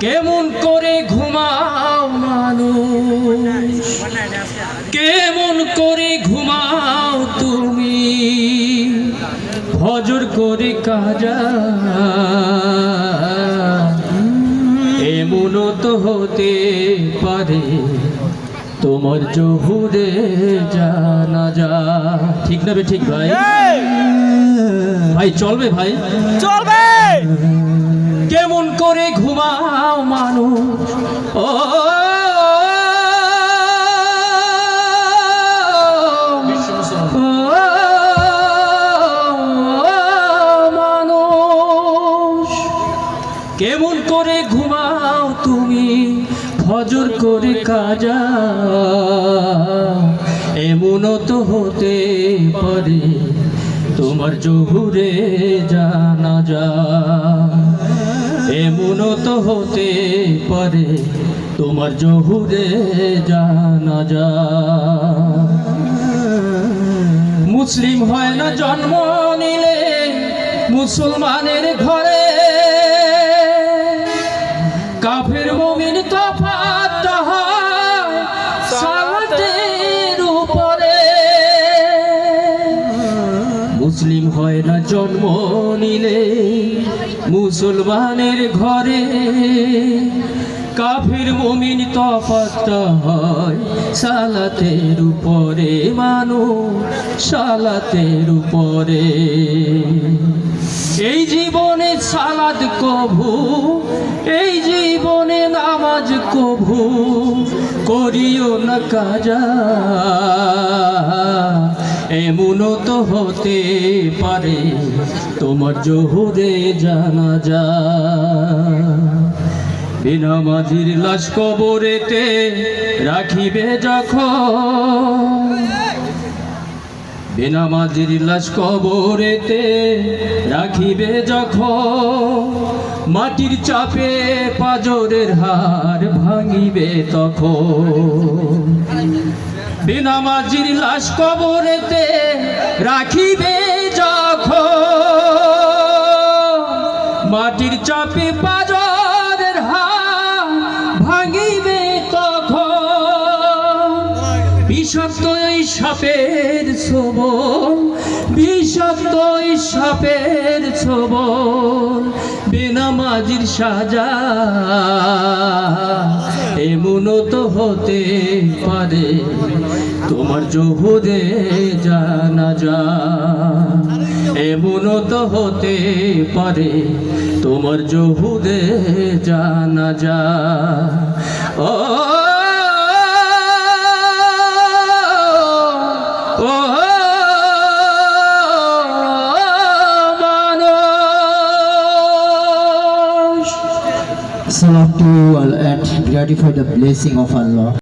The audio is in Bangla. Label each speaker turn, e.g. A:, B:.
A: কেমন করে ঘুমাও মানুষ? কেমন করে ঘুমাও তুমি? ফজর করে কাজা। এমন হতে পারে। তোমার জহুরে জানা যা। ঠিক না ঠিক ভাই? ভাই চলবে ভাই?
B: চলবে!
A: কেমন করে ঘুমাও মানুষ? ও মানুষ। কেমন করে ঘুমাও তুমি, ফজর করে কাজা। এমনও তো হতে পারে তোমার জহুরে জানা যা এমনও তো হতে পারে তোমার জহুরে জানা যা মুসলিম হয় না জন্ম নিলে, মুসলমানের ঘরে জন্ম নিলে মুসলমানের ঘরে কাফির মমিন তফাত হয়। সালাতের উপরে মানুষ, সালাতের উপরে। এই জীবনে সালাদ কভু এই জীবনে নামাজ কভু করিও না কাজা। এমনও তো হতে পারে তোমার জহুরে জানা যা বিনামাজির লাশ কবরেতে রাখিবে যখন। বেনামাজির লাশ কবরেতে রাখিবে যখন। মাটির চাপে পাজরের হার ভাঙিবে তখন। বেনামাজির লাশ কবরেতে রাখিবে যখন। মাটির চাপে পাজরের হার ভাঙিবে বিষাক্ত এই সাপের ছবল, বিষাক্ত এই সাপের ছবল বেনামাজির সাজা। এমনও তো হতে পারে তোমার জহুদে জানা যা এমনও তো হতে পারে তোমার জহুদে জানা যা ও
C: salah to you and gratify the blessing of Allah.